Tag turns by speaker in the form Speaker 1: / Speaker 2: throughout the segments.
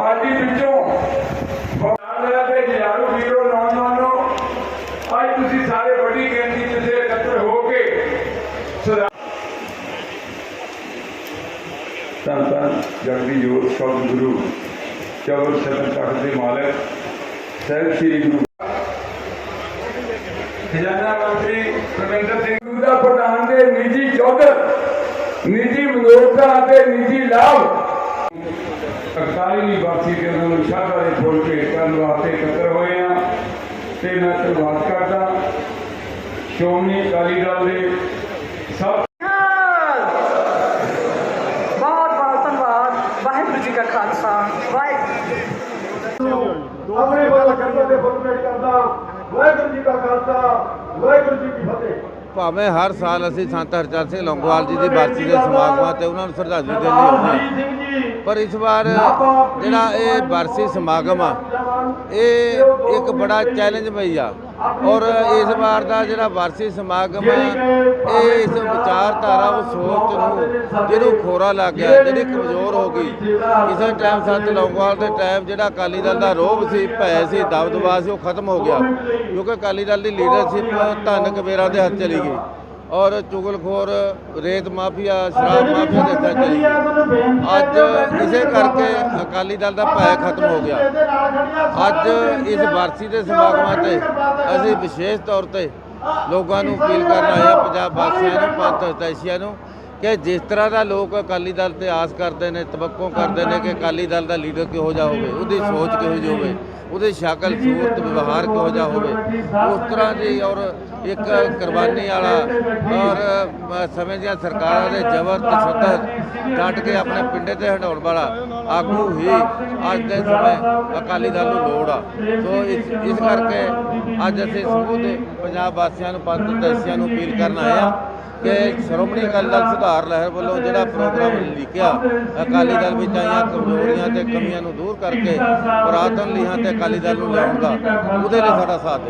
Speaker 1: Party ਵਿੱਚੋਂ ਬੋਲਿਆ ਤੇ ਹਜ਼ਾਰੋ ਵੀਰੋ, ਨੌਜਵਾਨੋ, ਅੱਜ ਤੁਸੀਂ ਸਾਰੇ ਵੱਡੀ ਗਿਣਤੀ ਵਿੱਚ ਇਕੱਤਰ ਹੋ ਕੇ ਸਦਾ ਧੰਨ ਜਗਦੀ ਜੋਤ ਸਭ ਗੁਰੂ ਚੌਰ ਸ਼ਰਨ ਤਖਤ ਦੇ ਮਾਲਕ, ਸਹਿਬ ਸ੍ਰੀ ਗੁਰੂ ਖਜ਼ਾਨਾ ਮੰਤਰੀ ਪ੍ਰਮਿੰਦਰ ਸਿੰਘ ਦਾ ਪ੍ਰਧਾਨ ਦੇ ਨਿੱਜੀ ਚੌਧਰ, ਨਿੱਜੀ 41ਵੀਂ ਵਾਰਸੀ ਦੇ ਨੂੰ ਸ਼ਾਹਦਾ ਦੇ ਫੁੱਲ ਭੇਟ ਕਰਨ ਵਾਸਤੇ ਇਕੱਤਰ ਹੋਏ ਆ ਤੇ ਮੈਂ ਧੰਨਵਾਦ ਕਰਦਾ। ਸ਼੍ਰੋਮਣੀ ਅਕਾਲੀ ਦਲ ਦੇ ਸਭ
Speaker 2: ਬਹੁਤ ਬਹੁਤ ਧੰਨਵਾਦ। ਵਾਹਿਗੁਰੂ ਜੀ ਕਾ ਖਾਲਸਾ। ਵਾਹਿਗੁਰੂ
Speaker 3: ਆਪਣੇ ਵੱਲ ਕਰਦਾ ਤੇ ਫੁੱਲਪੇਟ ਕਰਦਾ। ਵਾਹਿਗੁਰੂ ਜੀ ਕਾ ਖਾਲਸਾ ਵਾਹਿਗੁਰੂ ਜੀ ਕੀ ਫਤਿਹ।
Speaker 4: ਭਾਵੇਂ ਹਰ ਸਾਲ ਅਸੀਂ ਸੰਤ ਹਰਚੰਦ ਸਿੰਘ ਲੌਂਗੋਵਾਲ ਜੀ ਦੀ ਬਰਸੀ ਦੇ ਸਮਾਗਮਾਂ ਤੇ ਉਹਨਾਂ ਨੂੰ ਸ਼ਰਧਾਂਜਲੀ ਦੇਣ ਲਈ ਆਉਂਦੇ ਹਾਂ।
Speaker 3: ਸਿੰਘ ਜੀ
Speaker 4: ਪਰ ਇਸ ਵਾਰ ਜਿਹੜਾ ਇਹ ਵਾਰਸੀ ਸਮਾਗਮ ਆ, ਇਹ ਇੱਕ ਬੜਾ ਚੈਲੰਜਮਈ ਆ। ਔਰ ਇਸ ਵਾਰ ਦਾ ਜਿਹੜਾ ਵਾਰਸੀ ਸਮਾਗਮ ਹੈ ਇਹ ਇਸ ਵਿਚਾਰਧਾਰਾ ਉਹ ਸੋਚ ਨੂੰ ਜਿਹਨੂੰ ਖੋਰਾ ਲੱਗ ਗਿਆ ਜਿਹੜੀ ਕਮਜ਼ੋਰ ਹੋ ਗਈ। ਕਿਸੇ ਟਾਈਮ ਸੰਤ ਲੌਂਗੋਵਾਲ ਦੇ ਟਾਈਮ ਜਿਹੜਾ ਅਕਾਲੀ ਦਲ ਦਾ ਰੋਹ ਸੀ, ਭੈ ਸੀ, ਦਬਦਬਾ ਸੀ, ਉਹ ਖਤਮ ਹੋ ਗਿਆ। ਕਿਉਂਕਿ ਅਕਾਲੀ ਦਲ ਦੀ ਲੀਡਰਸ਼ਿਪ ਧੰਨ ਕਬੀਰਾਂ ਦੇ ਹੱਥ ਚਲੀ ਗਈ। ਔਰ ਚੁਗਲਖੋਰ, ਰੇਤ ਮਾਫੀਆ, ਸ਼ਰਾਬ ਮਾਫੀਆ ਦੇ ਹੱਥਾਂ ਚਲੀ ਅੱਜ ਇਸੇ ਕਰਕੇ ਅਕਾਲੀ ਦਲ ਦਾ ਭੈ ਖਤਮ ਹੋ ਗਿਆ। ਅੱਜ ਇਸ ਵਰਸੀ ਦੇ ਸਮਾਗਮਾਂ ਤੇ ਅਸੀਂ ਵਿਸ਼ੇਸ਼ ਤੌਰ ਤੇ ਲੋਕਾਂ ਨੂੰ ਅਪੀਲ ਕਰਨ ਆਏ ਹਾਂ, ਪੰਜਾਬ ਵਾਸੀਆਂ ਨੂੰ ਪੰਥ ਹਿਤੈਸ਼ੀਆਂ ਨੂੰ ਕਿ ਜਿਸ ਤਰ੍ਹਾਂ ਦਾ ਲੋਕ ਅਕਾਲੀ ਦਲ ਤੇ ਆਸ ਕਰਦੇ ਨੇ, ਤਵੱਕੋ ਕਰਦੇ ਨੇ ਕਿ ਅਕਾਲੀ ਦਲ ਦਾ ਲੀਡਰ ਕਿਹੋ ਜਿਹਾ ਹੋਵੇ, ਉਹਦੀ ਸੋਚ ਕਿਹੋ ਜਿਹੀ ਹੋਵੇ, ਉਹਦੀ ਸ਼ਕਲ, ਸੂਰਤ, ਵਿਵਹਾਰ ਕਿਹੋ ਜਿਹਾ ਹੋਵੇ, ਉਸ ਤਰ੍ਹਾਂ ਦੀ ਔਰ ਇੱਕ ਕੁਰਬਾਨੀ ਵਾਲਾ ਔਰ ਸਮੇਂ ਦੀਆਂ ਸਰਕਾਰਾਂ ਦੇ ਜ਼ਬਰ ਤਸ਼ੱਦਦ ਡਟ ਕੇ ਆਪਣੇ ਪਿੰਡੇ ਤੇ ਹਟਾਉਣ ਵਾਲਾ ਆਗੂ ਹੀ ਅੱਜ ਦੇ ਸਮੇਂ ਅਕਾਲੀ ਦਲ ਨੂੰ ਲੋੜ ਆ। ਸੋ ਇਸ ਇਸ ਕਰਕੇ ਅੱਜ ਅਸੀਂ ਸਮੂਹ ਦੇ ਪੰਜਾਬ ਵਾਸੀਆਂ ਨੂੰ, ਪੰਥ ਦੇਸੀਆਂ ਨੂੰ ਅਪੀਲ ਕਰਨ ਆਏ ਆ ਕਿ ਸ਼੍ਰੋਮਣੀ ਅਕਾਲੀ ਦਲ ਸੁਧਾਰ ਲਹਿਰ ਵੱਲੋਂ ਜਿਹੜਾ ਪ੍ਰੋਗਰਾਮ ਲਿਖਿਆ ਅਕਾਲੀ ਦਲ ਵਿੱਚ ਆਈਆਂ ਕਮਜ਼ੋਰੀਆਂ ਤੇ ਕਮੀਆਂ ਨੂੰ ਦੂਰ ਕਰਕੇ ਪੁਰਾਤਨ ਲੀਹਾਂ ਤੇ ਅਕਾਲੀ ਦਲ ਨੂੰ ਲਿਆਉਣ ਦਾ ਉਹਦੇ ਲਈ ਸਾਡਾ ਸਾਥ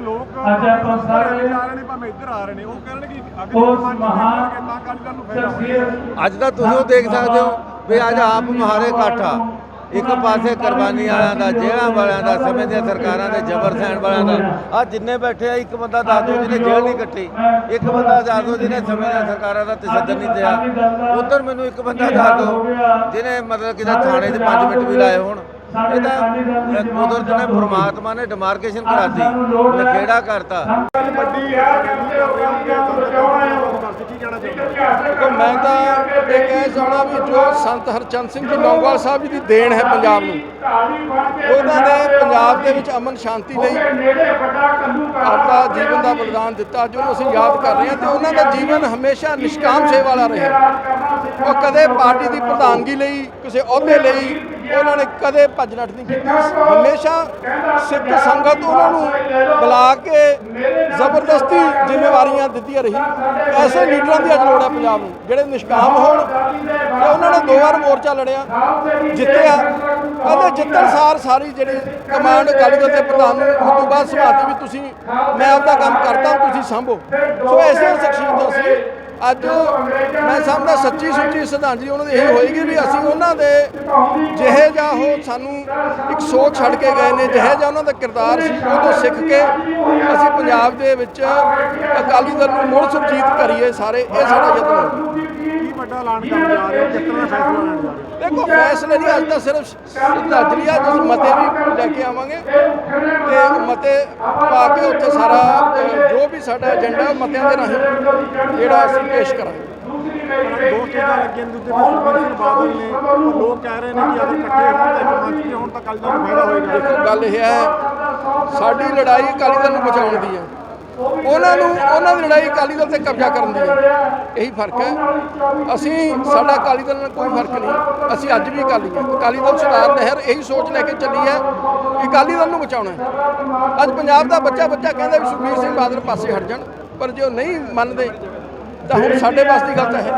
Speaker 5: ਲੋਕ
Speaker 3: ਅੱਜ ਆਪਾਂ ਸਾਰੇ
Speaker 5: ਜਾ ਰਹੇ ਨੇ ਭਾਵੇਂ ਇੱਧਰ ਆ ਰਹੇ ਨੇ ਉਹ ਕਹਿਣਗੇ
Speaker 3: ਮਹਾਨ
Speaker 4: ਅੱਜ ਦਾ ਤੁਸੀਂ ਉਹ ਦੇਖ ਸਕਦੇ ਹੋ ਵੀ ਅੱਜ ਆਪ ਮੁਹਾਰੇ ਇਕੱਠਾ ਇੱਕ ਪਾਸੇ ਕੁਰਬਾਨੀ ਵਾਲਿਆਂ ਦਾ, ਜੇਲ੍ਹਾਂ ਵਾਲਿਆਂ ਦਾ, ਸਮੇਂ ਦੀਆਂ ਸਰਕਾਰਾਂ ਦੇ ਜ਼ਬਰ ਸਹਿਣ ਵਾਲਿਆਂ ਦਾ। ਆ ਜਿੰਨੇ ਬੈਠੇ ਆ, ਇੱਕ ਬੰਦਾ ਦੱਸ ਦਿਓ ਜਿਹਨੇ ਜੇਲ੍ਹ ਨਹੀਂ ਕੱਟੀ। ਇੱਕ ਬੰਦਾ ਦੱਸ ਦਿਓ ਜਿਹਨੇ ਸਮੇਂ ਦੀਆਂ ਸਰਕਾਰਾਂ ਦਾ ਤਸ਼ੱਦਦ ਨਹੀਂ ਦਿਆ। ਉਧਰ ਮੈਨੂੰ ਇੱਕ ਬੰਦਾ ਦੱਸ ਦਿਓ ਜਿਹਨੇ ਮਤਲਬ ਕਿਤੇ ਥਾਣੇ 'ਚ 5 ਮਿੰਟ ਵੀ ਲਾਏ ਹੋਣ। ਇਹ ਤਾਂ ਕੁਦਰਤ ਨੇ ਪ੍ਰਮਾਤਮਾ ਨੇ ਡਿਮਾਰਕੇਸ਼ਨ ਕਰਾਤੀ, ਨਖੇੜਾ ਕਰਤਾ।
Speaker 1: ਵੱਡੀ ਹੈ ਕਿ ਉਹ ਕੰਮ ਤੋਂ ਬਚਾਉਣਾ ਹੈ
Speaker 5: ਕੀ ਕਹਿਣਾ ਚਾਹੁੰਦੇ
Speaker 6: ਦੇਖੋ ਮੈਂ ਤਾਂ ਇਹ ਕਹਿ ਚਾਹਣਾ ਵੀ ਜੋ ਸੰਤ ਹਰਚੰਦ ਸਿੰਘ ਜੀ ਲੌਂਗੋਵਾਲ ਸਾਹਿਬ ਜੀ ਦੀ ਦੇਣ ਹੈ ਪੰਜਾਬ ਨੂੰ, ਉਹਨਾਂ ਨੇ ਪੰਜਾਬ ਦੇ ਵਿੱਚ ਅਮਨ ਸ਼ਾਂਤੀ ਲਈ
Speaker 1: ਨੇੜੇ
Speaker 6: ਆਪਦਾ ਜੀਵਨ ਦਾ ਬਲਿਦਾਨ ਦਿੱਤਾ, ਜੋ ਅਸੀਂ ਯਾਦ ਕਰ ਰਹੇ ਹਾਂ ਤੇ ਉਹਨਾਂ ਦਾ ਜੀਵਨ ਹਮੇਸ਼ਾ ਨਿਸ਼ਕਾਮ ਸੇਵਾ ਵਾਲਾ ਰਿਹਾ। ਉਹ ਕਦੇ ਪਾਰਟੀ ਦੀ ਪ੍ਰਧਾਨਗੀ ਲਈ, ਕਿਸੇ ਅਹੁਦੇ ਲਈ ਉਹਨਾਂ ਨੇ ਕਦੇ ਭੱਜ ਨੱਠ ਨਹੀਂ ਕੀਤੀ। ਹਮੇਸ਼ਾ ਸਿੱਖ ਸੰਗਤ ਉਹਨਾਂ ਨੂੰ ਬੁਲਾ ਕੇ ਜ਼ਬਰਦਸਤੀ ਜ਼ਿੰਮੇਵਾਰੀਆਂ ਦਿੱਤੀਆਂ ਰਹੀ ਐਸੇ ਲੀਡਰਾਂ ਦੀ ਅੱਜ ਲੋੜ ਹੈ ਪੰਜਾਬ ਨੂੰ ਜਿਹੜੇ ਨਿਸ਼ਕਾਮ ਹੋਣ ਤੇ ਉਹਨਾਂ ਨੇ ਦੋ ਵਾਰ ਮੋਰਚਾ ਲੜਿਆ ਜਿੱਤਿਆ। ਕਹਿੰਦੇ ਜਿੱਤਣ ਸਾਰ ਸਾਰੀ ਜਿਹੜੀ ਕਮਾਂਡ ਅਕਾਲੀ ਦਲ ਦੇ ਪ੍ਰਧਾਨ ਨੂੰ ਉਸ ਤੋਂ ਬਾਅਦ ਸੰਭਾਲਤੀ ਵੀ ਤੁਸੀਂ ਮੈਂ ਆਪਦਾ ਕੰਮ ਕਰਦਾ ਤੁਸੀਂ ਸੰਭੋ। ਸੋ ਐਸੇ ਸ਼ਖਸੀਅਤਾਂ ਸੀ। ਅੱਜ ਮੈਂ ਸਮਝਦਾ ਸੱਚੀ ਸੁੱਚੀ ਸ਼ਰਧਾਂਜਲੀ ਉਹਨਾਂ ਦੀ ਇਹ ਹੋਏਗੀ ਵੀ ਅਸੀਂ ਉਹਨਾਂ ਦੇ ਜਿਹੇ ਜਿਹਾ ਉਹ ਸਾਨੂੰ ਇੱਕ ਸੋਚ ਛੱਡ ਕੇ ਗਏ ਨੇ, ਜਿਹੇ ਜਿਹਾ ਉਹਨਾਂ ਦਾ ਕਿਰਦਾਰ ਸੀ ਉਹ ਤੋਂ ਸਿੱਖ ਕੇ ਅਸੀਂ ਪੰਜਾਬ ਦੇ ਵਿੱਚ ਅਕਾਲੀ ਦਲ ਨੂੰ ਮੁੜ ਸੁਰਜੀਤ ਕਰੀਏ ਸਾਰੇ, ਇਹ ਸਾਡਾ ਯਤਨ ਹੈ
Speaker 5: ਕੀ ਵੱਡਾ ਐਲਾਨ ਕਰਨ ਜਾ ਰਹੇ ਹੋ ਕਿਸ ਫੈਸਲਾ ਲੈਣ ਜਾ ਰਹੇ
Speaker 6: ਦੇਖੋ, ਫੈਸਲੇ ਨਹੀਂ, ਅੱਜ ਤਾਂ ਸਿਰਫ ਸ਼ਰਧਾਂਜਲੀ ਆ, ਜਿਸ ਮਤੇ ਵੀ ਲੈ ਕੇ ਆਵਾਂਗੇ ਤੇ ਮਤੇ ਪਾ ਕੇ ਉੱਥੇ ਸਾਰਾ ਵੀ ਸਾਡਾ ਏਜੰਡਾ ਮਤਿਆਂ ਦੇ ਰਾਹੀਂ ਜਿਹੜਾ ਅਸੀਂ ਪੇਸ਼ ਕਰਾਂਗੇ।
Speaker 5: ਦੋ ਚੀਜ਼ਾਂ ਲੱਗੀਆਂ ਨੇ ਦੂਜੇ ਪਾਸੇ ਸਿੰਘ ਬਾਦਲ ਨੇ ਲੋਕ ਕਹਿ ਰਹੇ ਨੇ ਕਿ ਅਗਰ ਇਕੱਠੇ ਹੋਣ ਤਾਂ ਤੇ ਹੋਣ ਤਾਂ ਕੱਲ ਦਾ ਫਾਇਦਾ ਹੋਏਗਾ।
Speaker 6: ਦੇਖੋ ਗੱਲ ਇਹ ਹੈ ਸਾਡੀ ਲੜਾਈ ਅਕਾਲੀ ਦਲ ਨੂੰ ਬਚਾਉਣ ਦੀ ਹੈ। ਉਹਨਾਂ ਨੂੰ, ਉਹਨਾਂ ਦੀ ਲੜਾਈ ਅਕਾਲੀ ਦਲ ਤੇ ਕਬਜ਼ਾ ਕਰਨ ਦੀ ਹੈ। ਇਹੀ ਫ਼ਰਕ ਹੈ। ਅਸੀਂ, ਸਾਡਾ ਅਕਾਲੀ ਦਲ ਨਾਲ ਕੋਈ ਫ਼ਰਕ ਨਹੀਂ। ਅਸੀਂ ਅੱਜ ਵੀ ਅਕਾਲੀ ਹਾਂ। ਅਕਾਲੀ ਦਲ ਸੁਧਾਰ ਲਹਿਰ ਇਹੀ ਸੋਚ ਲੈ ਕੇ ਚੱਲੀ ਹੈ ਕਿ ਅਕਾਲੀ ਦਲ ਨੂੰ ਬਚਾਉਣਾ ਹੈ। ਅੱਜ ਪੰਜਾਬ ਦਾ ਬੱਚਾ ਬੱਚਾ ਕਹਿੰਦਾ ਵੀ ਸੁਖਬੀਰ ਸਿੰਘ ਬਾਦਲ ਪਾਸੇ ਹਟ ਜਾਣ, ਪਰ ਜੇ ਉਹ ਨਹੀਂ ਮੰਨਦੇ, ਤਾਂ ਹੁਣ ਸਾਡੇ ਵਾਸਤੇ ਗੱਲ ਤਾਂ
Speaker 3: ਹੈ।